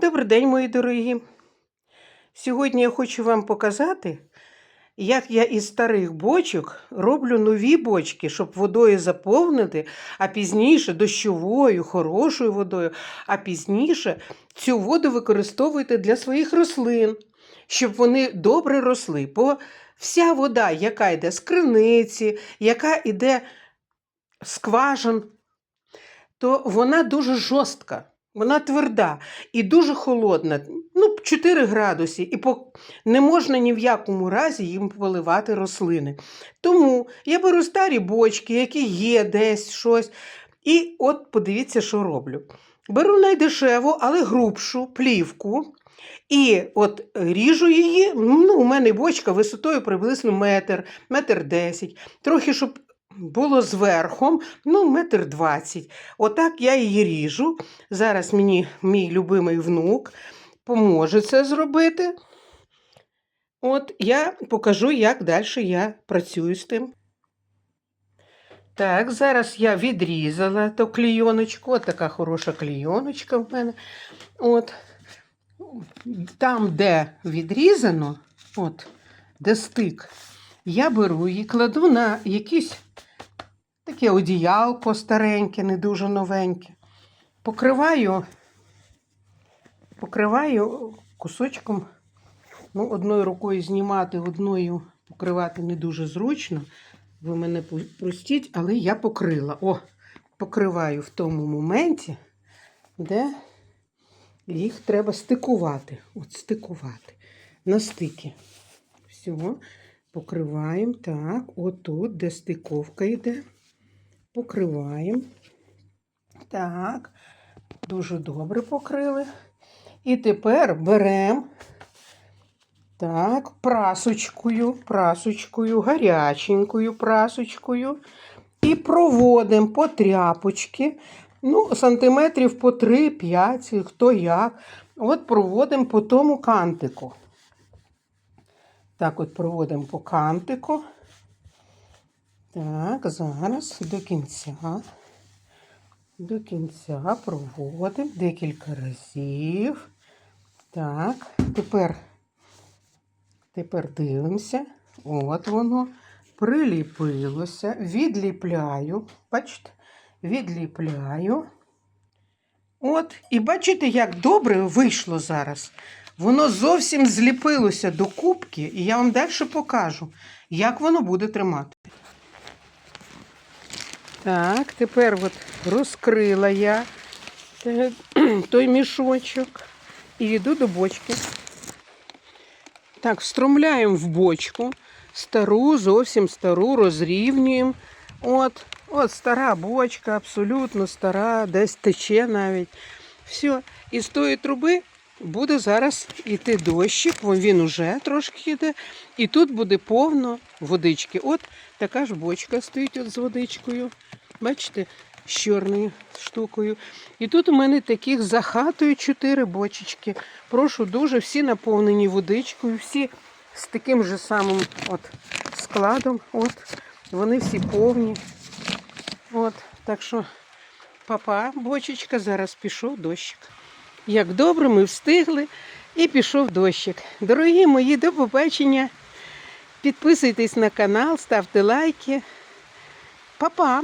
Добрий день, мої дорогі. Сьогодні я хочу вам показати, як я із старих бочок роблю нові бочки, щоб водою заповнити, а пізніше дощовою, хорошою водою, а пізніше цю воду використовуйте для своїх рослин, щоб вони добре росли. Бо вся вода, яка йде з криниці, яка йде з скважин, то вона дуже жорстка. Вона тверда і дуже холодна, ну, 4 градуси, і по... не можна ні в якому разі їм поливати рослини. Тому я беру старі бочки, які є десь щось, і от подивіться, що роблю. Беру найдешеву, але грубшу плівку, і от ріжу її. Ну, у мене бочка висотою приблизно метр, метр десять. Трохи, щоб було зверхом, ну, метр двадцять. Отак я її ріжу. Зараз мені мій любимий внук поможе це зробити. От я покажу, як далі я працюю з тим. Так, зараз я відрізала ту клійоночку. От така хороша клійоночка в мене. От. Там, де відрізано, от, де стик, я беру її, кладу на якийсь таке одіялко стареньке, не дуже новеньке. Покриваю, покриваю кусочком. Ну, одною рукою знімати, одною покривати не дуже зручно. Ви мене простіть, але я покрила. О, покриваю в тому моменті, де їх треба стикувати. От стикувати. На стики. Все, покриваємо. Так, отут, де стиковка йде покриваємо. Так, дуже добре покрили. І тепер беремо так, прасочкою, прасочкою, гаряченькою прасочкою. І проводимо по тряпочки. Ну, сантиметрів по 3-5, хто як. От проводимо по тому кантику. Так, от проводимо по кантику. Так, зараз до кінця. До кінця проводимо декілька разів. Так, тепер, тепер дивимося. От воно приліпилося. Відліпляю. Бачите? Відліпляю. От, і бачите, як добре вийшло зараз. Воно зовсім зліпилося до кубки, і я вам далі покажу, як воно буде тримати. Так, тепер от розкрила я е, той мішочок і йду до бочки. Так, встромляємо в бочку стару, зовсім стару, розрівнюємо. От, от стара бочка, абсолютно стара, десь тече навіть. Все. І з тої труби буде зараз йти дощик, він уже трошки йде. І тут буде повно водички. От така ж бочка стоїть от з водичкою. Бачите, з чорною штукою. І тут у мене таких за хатою чотири бочечки. Прошу дуже, всі наповнені водичкою, всі з таким же самим от складом. От, Вони всі повні. От, Так що, папа, бочечка, зараз пішов дощик. Як добре, ми встигли і пішов дощик. Дорогі мої, до побачення. Підписуйтесь на канал, ставте лайки. Па-па!